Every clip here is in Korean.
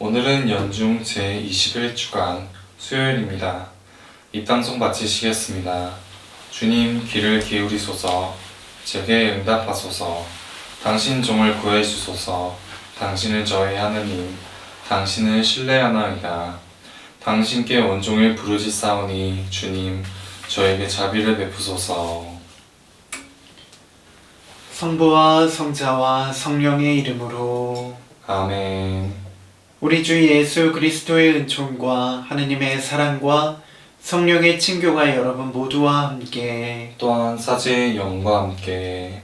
오늘은 연중 제21주간 수요일입니다. 입당송 마치시겠습니다. 주님 귀를 기울이소서 제게 응답하소서 당신 종을 구해 주소서 당신은 저의 하느님 당신을 신뢰하나이다. 당신께 원종일 부르짖사오니 주님 저에게 자비를 베푸소서 성부와 성자와 성령의 이름으로 아멘 우리 주 예수 그리스도의 은총과 하느님의 사랑과 성령의 친교가 여러분 모두와 함께. 또한 사제의 영과 함께.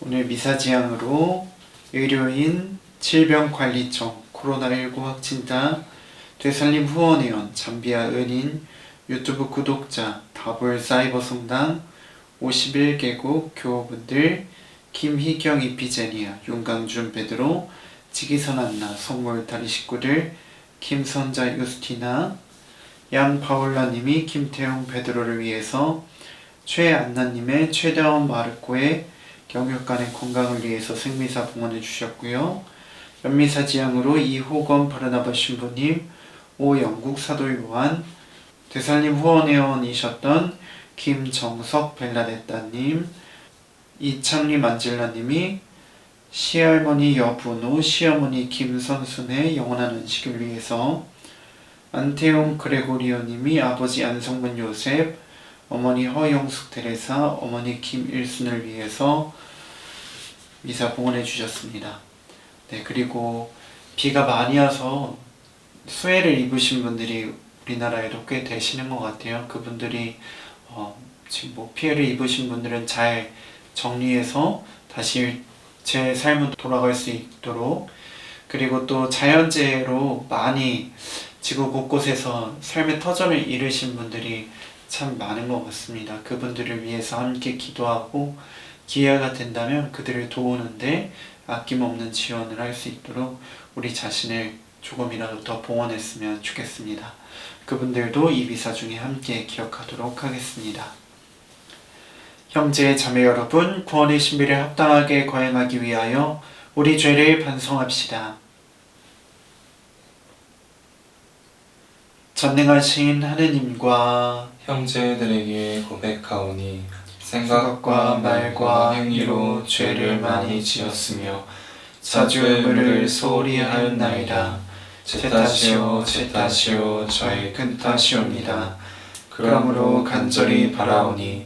오늘 미사지향으로 의료인 질병관리청 코로나19 확진자 되살림 후원회원 잠비아 은인 유튜브 구독자 다볼 사이버 성당 51개국 교우분들 김희경 이피제니아 윤강준 베드로 지기선 안나 성몰 다리 식구들 김선자 유스티나 양 파울라님이 김태용 베드로를 위해서 최안나님의 최다원 마르코의 경육간의 건강을 위해서 생미사 봉헌해 주셨고요. 연미사 지향으로 이호건 바르나바 신부님, 오영국 사도 요한, 대살림 후원회원이셨던 김정석 벨라데따님, 이창림 안젤라님이 시할머니 여분호, 시어머니 김선순의 영원한 은식을 위해서 안태용 그레고리오님이 아버지 안성문 요셉, 어머니 허영숙 테레사, 어머니 김일순을 위해서 미사 봉헌해 주셨습니다. 네, 그리고 비가 많이 와서 수해를 입으신 분들이 우리나라에도 꽤 되시는 것 같아요. 그분들이 어, 지금 뭐 피해를 입으신 분들은 잘 정리해서 다시 제 삶은 돌아갈 수 있도록 그리고 또 자연재해로 많이 지구 곳곳에서 삶의 터전을 잃으신 분들이 참 많은 것 같습니다. 그분들을 위해서 함께 기도하고 기회가 된다면 그들을 도우는데 아낌없는 지원을 할 수 있도록 우리 자신을 조금이라도 더 봉헌했으면 좋겠습니다. 그분들도 이 미사 중에 함께 기억하도록 하겠습니다. 형제 자매 여러분, 구원의 신비를 합당하게 거행하기 위하여 우리 죄를 반성합시다. 전능하신 하느님과 형제들에게 고백하오니 생각과 말과 행위로 죄를 많이 지었으며 자주 의무를 소홀히 하였나이다. 제 탓이요 제 탓이요 저의 큰 탓이옵니다. 그러므로 간절히 바라오니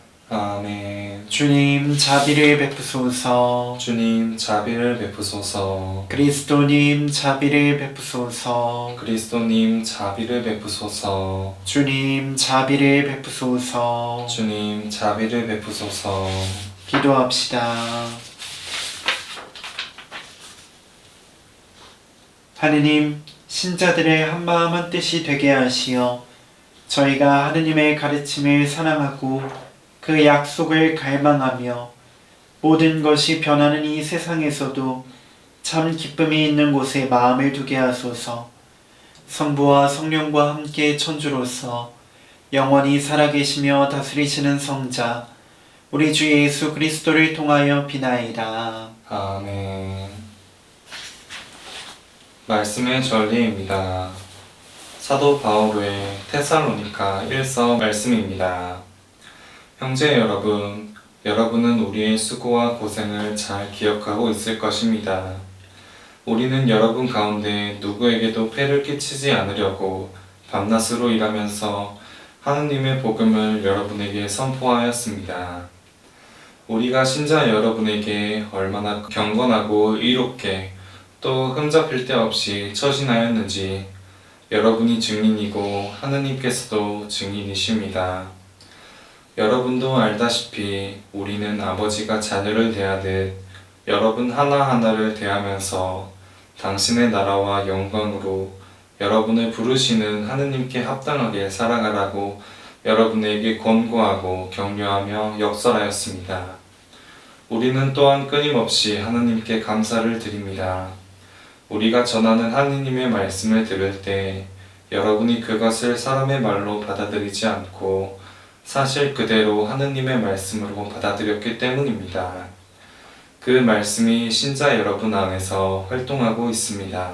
아멘. 주님 자비를 베푸소서. 주님 자비를 베푸소서. 그리스도님 자비를 베푸소서. 그리스도님 자비를 베푸소서. 주님 자비를 베푸소서. 주님 자비를 베푸소서. 기도합시다. 하느님, 신자들의 한마음 한뜻이 되게 하시어 저희가 하느님의 가르침을 사랑하고 그 약속을 갈망하며 모든 것이 변하는 이 세상에서도 참 기쁨이 있는 곳에 마음을 두게 하소서 성부와 성령과 함께 천주로서 영원히 살아계시며 다스리시는 성자 우리 주 예수 그리스도를 통하여 비나이다. 아멘. 말씀의 전리입니다. 사도 바울의 테살로니가 1서 말씀입니다. 형제 여러분, 여러분은 우리의 수고와 고생을 잘 기억하고 있을 것입니다. 우리는 여러분 가운데 누구에게도 폐를 끼치지 않으려고 밤낮으로 일하면서 하느님의 복음을 여러분에게 선포하였습니다. 우리가 신자 여러분에게 얼마나 경건하고 의롭게 또 흠잡힐 데 없이 처신하였는지 여러분이 증인이고 하느님께서도 증인이십니다. 여러분도 알다시피 우리는 아버지가 자녀를 대하듯 여러분 하나하나를 대하면서 당신의 나라와 영광으로 여러분을 부르시는 하느님께 합당하게 살아가라고 여러분에게 권고하고 격려하며 역설하였습니다. 우리는 또한 끊임없이 하나님께 감사를 드립니다. 우리가 전하는 하느님의 말씀을 들을 때 여러분이 그것을 사람의 말로 받아들이지 않고 사실 그대로 하느님의 말씀으로 받아들였기 때문입니다. 그 말씀이 신자 여러분 안에서 활동하고 있습니다.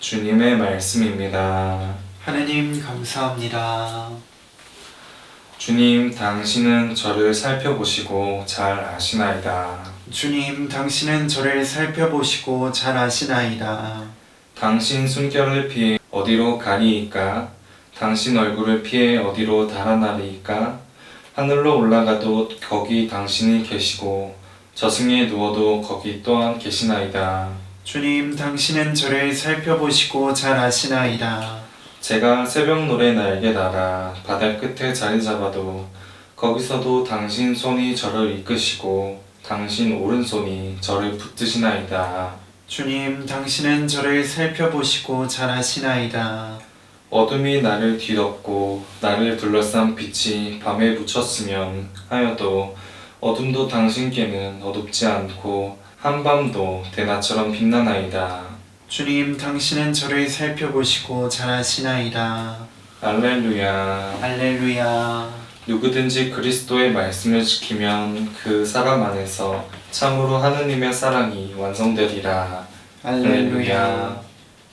주님의 말씀입니다. 하느님 감사합니다. 주님, 당신은 저를 살펴보시고 잘 아시나이다. 주님, 당신은 저를 살펴보시고 잘 아시나이다. 당신 숨결을 피해 어디로 가리이까? 당신 얼굴을 피해 어디로 달아나리이까? 하늘로 올라가도 거기 당신이 계시고 저승에 누워도 거기 또한 계시나이다. 주님, 당신은 저를 살펴보시고 잘 아시나이다. 제가 새벽 노래 날개 날아 바다 끝에 자리 잡아도 거기서도 당신 손이 저를 이끄시고 당신 오른손이 저를 붙드시나이다. 주님, 당신은 저를 살펴보시고 잘 아시나이다. 어둠이 나를 뒤덮고 나를 둘러싼 빛이 밤에 묻혔으면 하여도 어둠도 당신께는 어둡지 않고 한밤도 대낮처럼 빛나나이다. 주님, 당신은 저를 살펴보시고 잘 아시나이다. 알렐루야. 할렐루야. 누구든지 그리스도의 말씀을 지키면 그 사람 안에서 참으로 하느님의 사랑이 완성되리라. 할렐루야.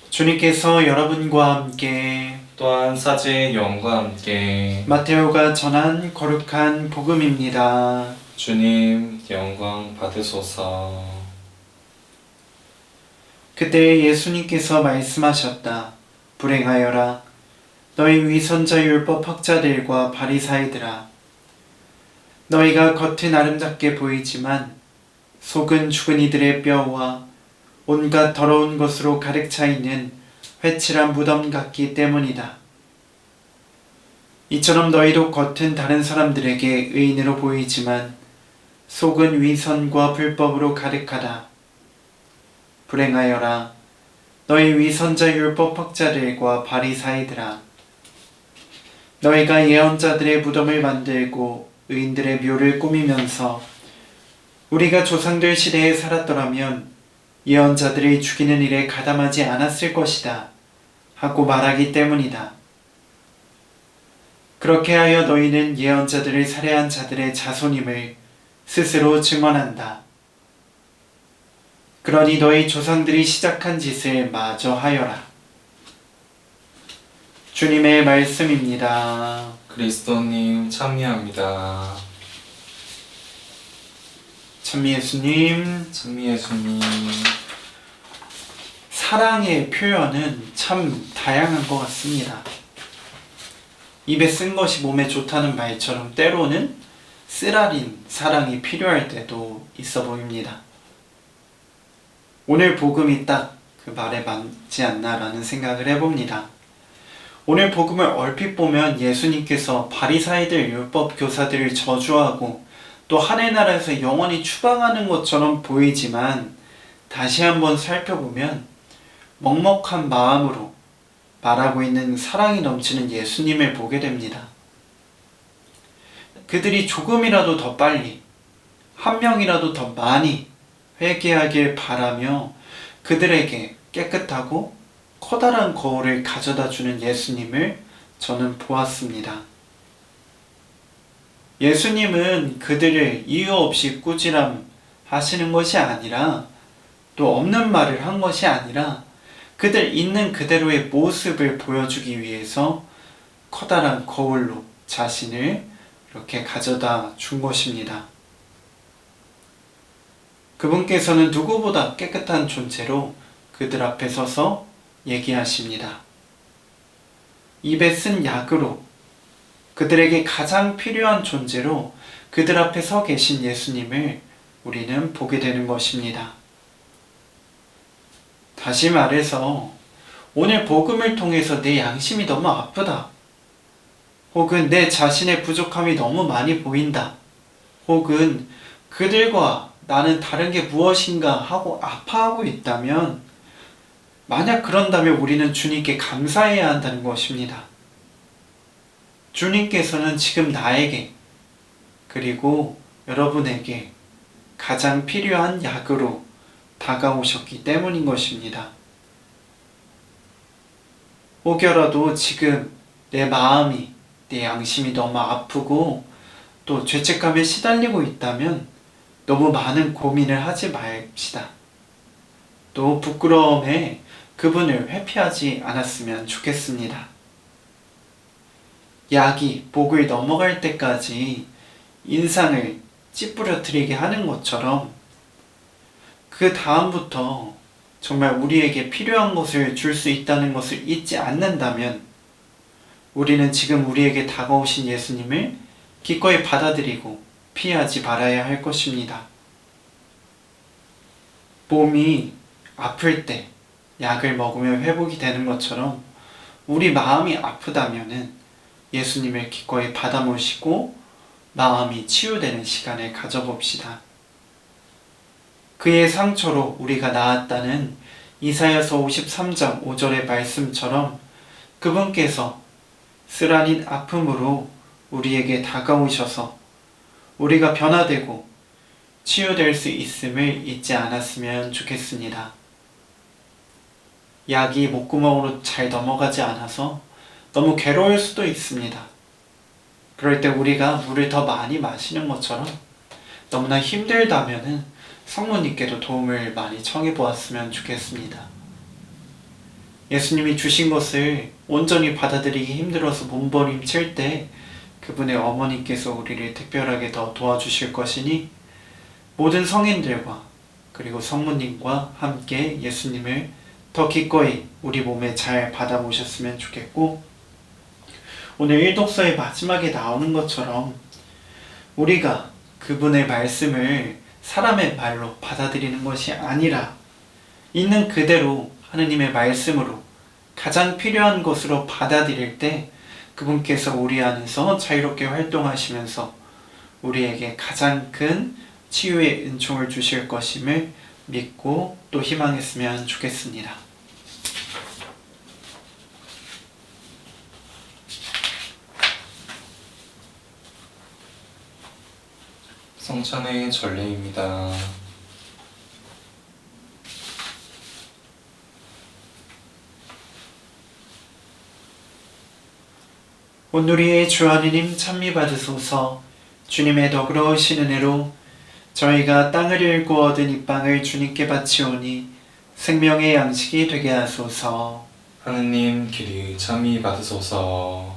주님께서 여러분과 함께 또한 사제의 영과 함께 마테오가 전한 거룩한 복음입니다. 주님 영광 받으소서. 그때 예수님께서 말씀하셨다. 불행하여라. 너희 위선자 율법 학자들과 바리사이들아. 너희가 겉은 아름답게 보이지만 속은 죽은 이들의 뼈와 온갖 더러운 것으로 가득 차 있는 회칠한 무덤 같기 때문이다. 이처럼 너희도 겉은 다른 사람들에게 의인으로 보이지만 속은 위선과 불법으로 가득하다. 불행하여라 너희 위선자 율법 학자들과 바리사이들아 너희가 예언자들의 무덤을 만들고 의인들의 묘를 꾸미면서 우리가 조상들 시대에 살았더라면 예언자들이 죽이는 일에 가담하지 않았을 것이다 하고 말하기 때문이다. 그렇게 하여 너희는 예언자들을 살해한 자들의 자손임을 스스로 증언한다. 그러니 너희 조상들이 시작한 짓을 마저 하여라. 주님의 말씀입니다. 그리스도님 참여합니다. 참 예수님, 참미 예수님. 사랑의 표현은 참 다양한 것 같습니다. 입에 쓴 것이 몸에 좋다는 말처럼 때로는 쓰라린 사랑이 필요할 때도 있어 보입니다. 오늘 복음이 딱 그 말에 맞지 않나라는 생각을 해봅니다. 오늘 복음을 얼핏 보면 예수님께서 바리사이들 율법 교사들을 저주하고 또 하늘 나라에서 영원히 추방하는 것처럼 보이지만 다시 한번 살펴보면 먹먹한 마음으로 말하고 있는 사랑이 넘치는 예수님을 보게 됩니다. 그들이 조금이라도 더 빨리 한 명이라도 더 많이 회개하길 바라며 그들에게 깨끗하고 커다란 거울을 가져다 주는 예수님을 저는 보았습니다. 예수님은 그들을 이유 없이 꾸지람 하시는 것이 아니라 또 없는 말을 한 것이 아니라 그들 있는 그대로의 모습을 보여주기 위해서 커다란 거울로 자신을 이렇게 가져다 준 것입니다. 그분께서는 누구보다 깨끗한 존재로 그들 앞에 서서 얘기하십니다. 입에 쓴 약으로 그들에게 가장 필요한 존재로 그들 앞에 서 계신 예수님을 우리는 보게 되는 것입니다. 다시 말해서 오늘 복음을 통해서 내 양심이 너무 아프다. 혹은 내 자신의 부족함이 너무 많이 보인다. 혹은 그들과 나는 다른 게 무엇인가 하고 아파하고 있다면 만약 그런다면 우리는 주님께 감사해야 한다는 것입니다. 주님께서는 지금 나에게 그리고 여러분에게 가장 필요한 약으로 다가오셨기 때문인 것입니다. 혹여라도 지금 내 마음이, 내 양심이 너무 아프고 또 죄책감에 시달리고 있다면 너무 많은 고민을 하지 맙시다. 또 부끄러움에 그분을 회피하지 않았으면 좋겠습니다. 약이 목을 넘어갈 때까지 인상을 찌푸려뜨리게 하는 것처럼 그 다음부터 정말 우리에게 필요한 것을 줄 수 있다는 것을 잊지 않는다면 우리는 지금 우리에게 다가오신 예수님을 기꺼이 받아들이고 피하지 말아야 할 것입니다. 몸이 아플 때 약을 먹으면 회복이 되는 것처럼 우리 마음이 아프다면은 예수님을 기꺼이 받아 모시고 마음이 치유되는 시간을 가져봅시다. 그의 상처로 우리가 나았다는 이사야서 53장 5절의 말씀처럼 그분께서 쓰라린 아픔으로 우리에게 다가오셔서 우리가 변화되고 치유될 수 있음을 잊지 않았으면 좋겠습니다. 약이 목구멍으로 잘 넘어가지 않아서 너무 괴로울 수도 있습니다. 그럴 때 우리가 물을 더 많이 마시는 것처럼 너무나 힘들다면은 성모님께도 도움을 많이 청해 보았으면 좋겠습니다. 예수님이 주신 것을 온전히 받아들이기 힘들어서 몸부림칠 때 그분의 어머니께서 우리를 특별하게 더 도와주실 것이니 모든 성인들과 그리고 성모님과 함께 예수님을 더 기꺼이 우리 몸에 잘 받아 모셨으면 좋겠고 오늘 일독서의 마지막에 나오는 것처럼 우리가 그분의 말씀을 사람의 말로 받아들이는 것이 아니라 있는 그대로 하느님의 말씀으로 가장 필요한 것으로 받아들일 때 그분께서 우리 안에서 자유롭게 활동하시면서 우리에게 가장 큰 치유의 은총을 주실 것임을 믿고 또 희망했으면 좋겠습니다. 성찬의 전례입니다. 오늘의 주 하느님 찬미 받으소서 주님의 너그러우신 은혜로 저희가 땅을 일구 얻은 이 빵을 주님께 바치오니 생명의 양식이 되게 하소서 하느님 길이 참이 받으소서.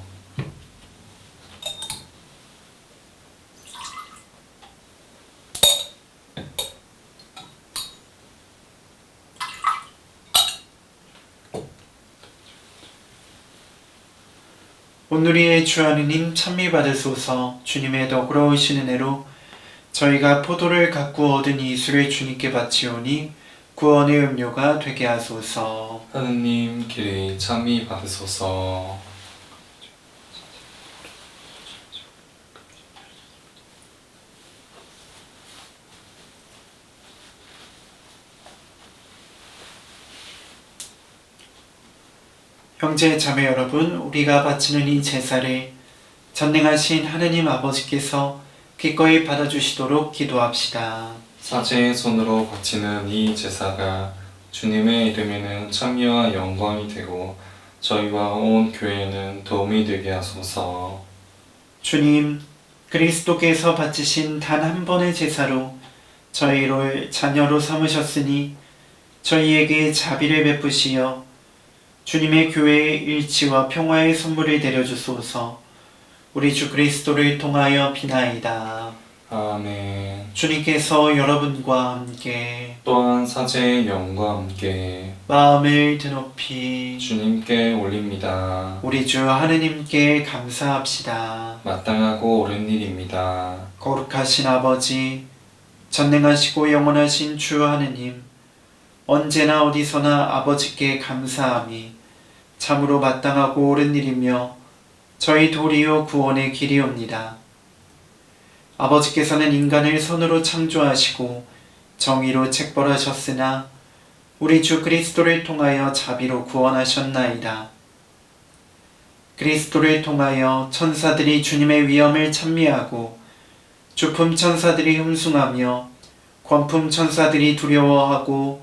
오늘의 주 하느님 찬미 받으소서 주님의 너그러우신 은혜로 저희가 포도를 갖고 얻은 이 술을 주님께 바치오니 구원의 음료가 되게 하소서 하느님 길이 참이 받으소서. 형제 자매 여러분, 우리가 바치는 이 제사를 전능하신 하느님 아버지께서 기꺼이 받아주시도록 기도합시다. 사제의 손으로 바치는 이 제사가 주님의 이름에는 참미와 영광이 되고 저희와 온 교회에는 도움이 되게 하소서. 주님, 그리스도께서 바치신 단 한 번의 제사로 저희를 자녀로 삼으셨으니 저희에게 자비를 베푸시어 주님의 교회의 일치와 평화의 선물을 내려주소서 우리 주 그리스도를 통하여 비나이다. 아멘. 주님께서 여러분과 함께 또한 사제의 영과 함께 마음을 드높이 주님께 올립니다. 우리 주 하느님께 감사합시다. 마땅하고 옳은 일입니다. 거룩하신 아버지, 전능하시고 영원하신 주 하느님, 언제나 어디서나 아버지께 감사함이 참으로 마땅하고 옳은 일이며 저희 도리어 구원의 길이옵니다. 아버지께서는 인간을 손으로 창조하시고 정의로 책벌하셨으나 우리 주 그리스도를 통하여 자비로 구원하셨나이다. 그리스도를 통하여 천사들이 주님의 위엄을 찬미하고 주품 천사들이 흠숭하며 권품 천사들이 두려워하고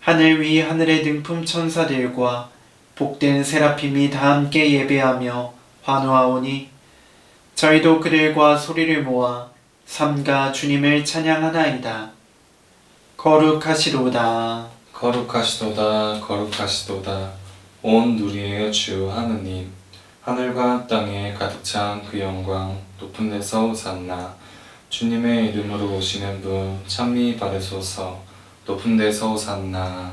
하늘 위 하늘의 등품 천사들과 복된 세라핌이 다 함께 예배하며 환호하오니 저희도 그들과 소리를 모아 삼가 주님을 찬양하나이다. 거룩하시도다. 거룩하시도다 거룩하시도다. 온 누리의 주 하느님. 하늘과 땅에 가득 찬 그 영광 높은 데서 오산나. 주님의 이름으로 오시는 분 찬미 받으소서. 높은 데서 오산나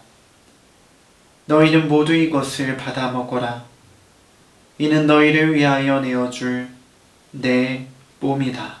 너희는 모두 이것을 받아 먹어라. 이는 너희를 위하여 내어줄 내 몸이다.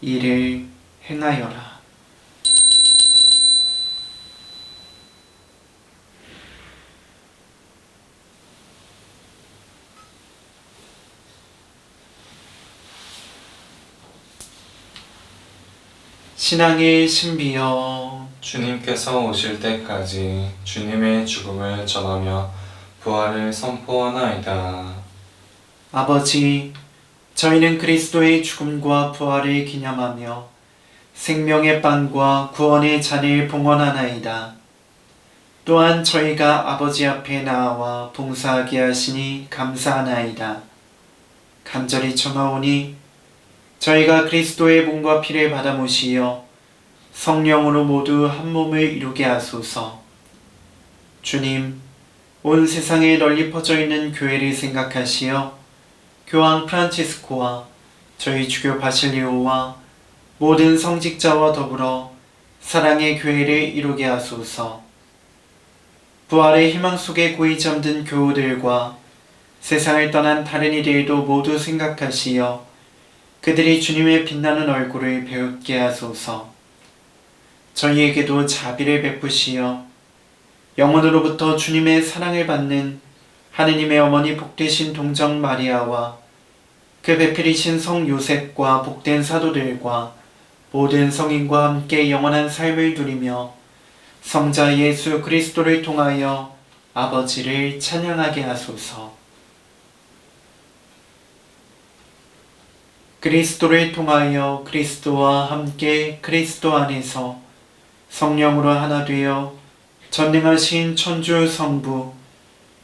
이를 행하여라. 신앙의 신비여 주님께서 오실 때까지 주님의 죽음을 전하며 부활을 선포하나이다 아버지 저희는 그리스도의 죽음과 부활을 기념하며 생명의 빵과 구원의 잔을 봉헌하나이다. 또한 저희가 아버지 앞에 나와 봉사하게 하시니 감사하나이다. 간절히 청하오니 저희가 그리스도의 몸과 피를 받아 모시어 성령으로 모두 한 몸을 이루게 하소서. 주님, 온 세상에 널리 퍼져 있는 교회를 생각하시어 교황 프란치스코와 저희 주교 바실리오와 모든 성직자와 더불어 사랑의 교회를 이루게 하소서. 부활의 희망 속에 고이 잠든 교우들과 세상을 떠난 다른 이들도 모두 생각하시어 그들이 주님의 빛나는 얼굴을 배우게 하소서. 저희에게도 자비를 베푸시어 영혼으로부터 주님의 사랑을 받는 하느님의 어머니 복되신 동정 마리아와 그 배필이신 성 요셉과 복된 사도들과 모든 성인과 함께 영원한 삶을 누리며 성자 예수 그리스도를 통하여 아버지를 찬양하게 하소서. 그리스도를 통하여 그리스도와 함께 그리스도 안에서 성령으로 하나 되어 전능하신 천주 성부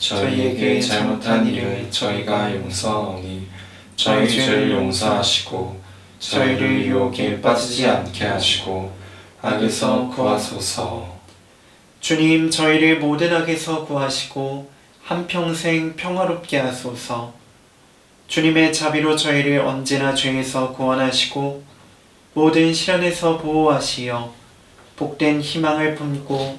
저희에게 잘못한 일을 저희가 용서하오니 저희 죄를 용서하시고 저희를 유혹에 빠지지 않게 하시고 악에서 구하소서. 주님 저희를 모든 악에서 구하시고 한평생 평화롭게 하소서. 주님의 자비로 저희를 언제나 죄에서 구원하시고 모든 시련에서 보호하시어 복된 희망을 품고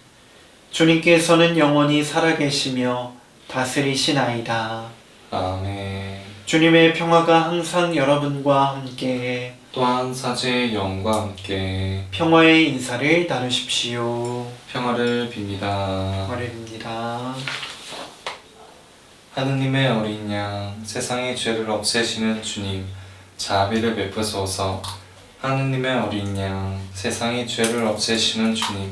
주님께서는 영원히 살아계시며 다스리시나이다 아멘. 주님의 평화가 항상 여러분과 함께 또한 사제의 영과 함께 평화의 인사를 나누십시오. 평화를 빕니다. 말입니다. 하느님의 어린 양, 세상의 죄를 없애시는 주님, 자비를 베푸소서. 하느님의 어린 양, 세상의 죄를 없애시는 주님,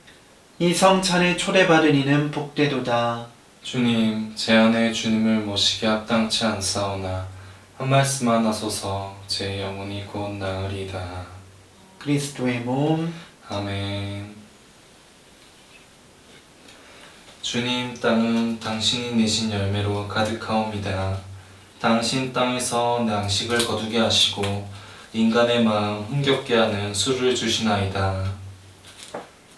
이 성찬에 초대받은 이는 복되도다. 주님, 제 안에 주님을 모시기 합당치 않사오나 한 말씀만 하소서 제 영혼이 곧 나으리다. 그리스도의 몸, 아멘. 주님, 땅은 당신이 내신 열매로 가득하옵니다. 당신 땅에서 양식을 거두게 하시고 인간의 마음 흥겹게 하는 술을 주시나이다.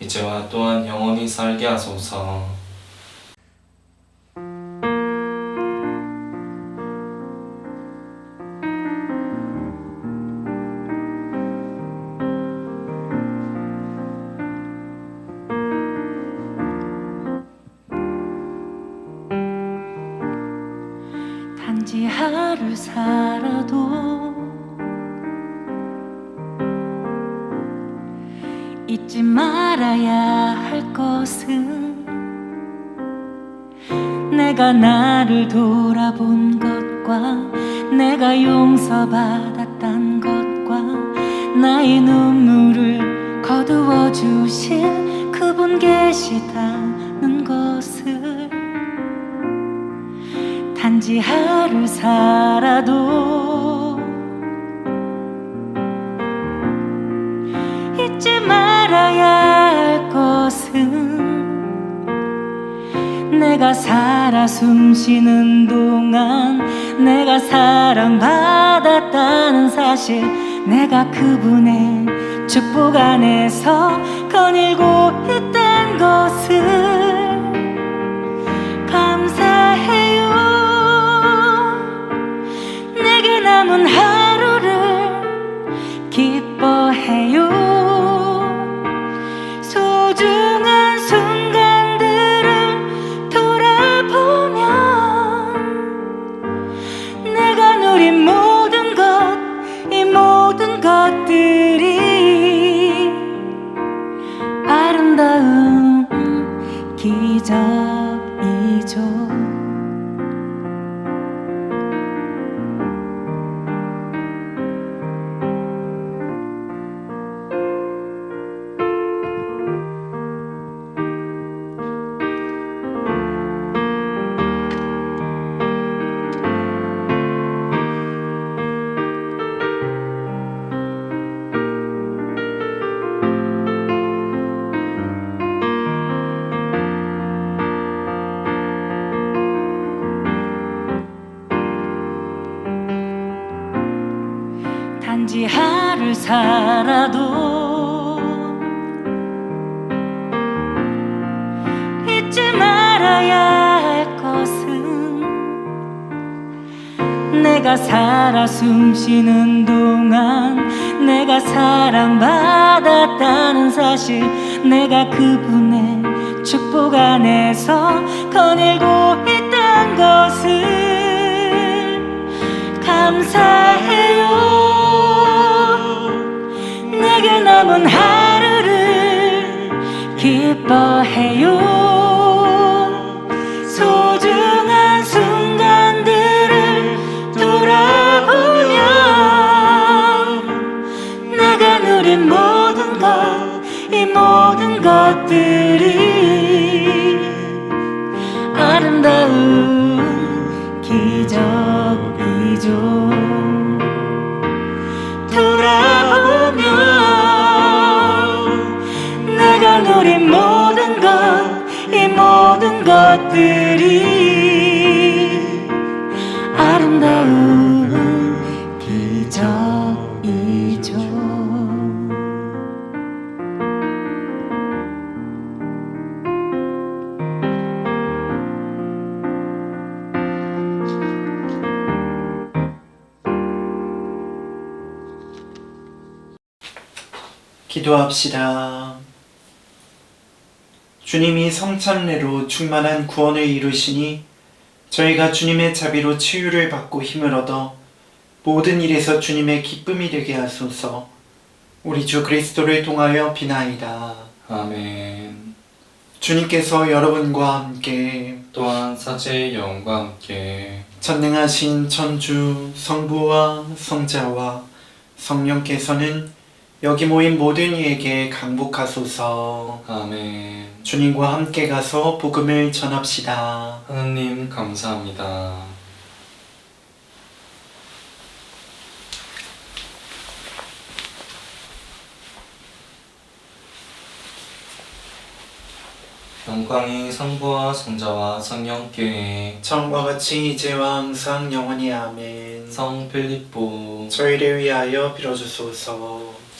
이제와 또한 영원히 살게 하소서 주실 그분 계시다는 것을 단지 하루 살아도 잊지 말아야 할 것은 내가 살아 숨쉬는 동안 내가 사랑받았다는 사실 내가 그분의 축복 안에서 거닐고 있단 것을 감사해요. 내게 남은 하루 기 살아도. 잊지 말아야 할 것은 내가 살아 숨쉬는 동안 내가 사랑받았다는 사실 내가 그분의 축복 안에서 거닐고 있던 것을 감사해요 내게 남은 하루를 기뻐해요. 소중한 순간들을 돌아보면 내가 누린 모든 것 이 모든 것들이 아름다운 기적이죠 모든 것들이 아름다운 기적이죠 기도합시다. 주님이 성찬례로 충만한 구원을 이루시니 저희가 주님의 자비로 치유를 받고 힘을 얻어 모든 일에서 주님의 기쁨이 되게 하소서. 우리 주 그리스도를 통하여 비나이다. 아멘. 주님께서 여러분과 함께 또한 사제의 영과 함께 전능하신 천주 성부와 성자와 성령께서는 여기 모인 모든 이에게 강복하소서. 아멘. 주님과 함께 가서 복음을 전합시다. 하느님 감사합니다. 영광이 성부와 성자와 성령께 처음과 같이 이제와 항상 영원히 아멘. 성 필립보 저희를 위하여 빌어주소서.